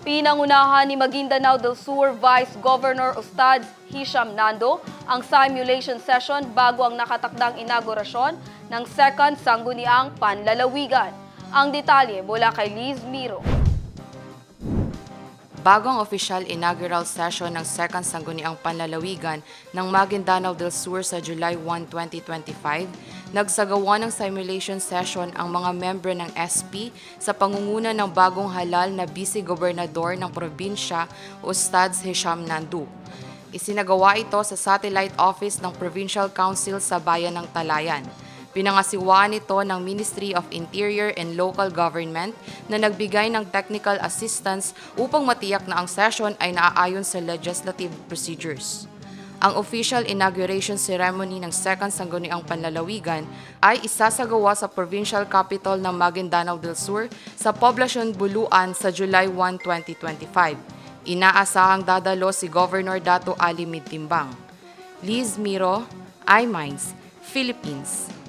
Pinangunahan ni Maguindanao del Sur Vice Governor Ustad Hisham Nando ang simulation session bago ang nakatakdang inaugurasyon ng second sangguniang panlalawigan. Ang detalye mula kay Liz Miro. Bagong official inaugural session ng Second Sangguniang Panlalawigan ng Maguindanao del Sur sa July 1, 2025, nagsagawa ng simulation session ang mga member ng SP sa pangunguna ng bagong halal na vice-gobernador ng probinsya, Ustads Hisham Nandu. Isinagawa ito sa satellite office ng Provincial Council sa bayan ng Talayan. Pinangasiwaan ito ng Ministry of Interior and Local Government na nagbigay ng technical assistance upang matiyak na ang session ay naaayon sa legislative procedures. Ang official inauguration ceremony ng Second Sangguniang Panlalawigan ay isasagawa sa provincial capital ng Maguindanao del Sur sa Poblacion Buluan sa July 1, 2025. Inaasahang dadalo si Governor Dato Ali Midtimbang. Liz Miro, iMinds, Philippines.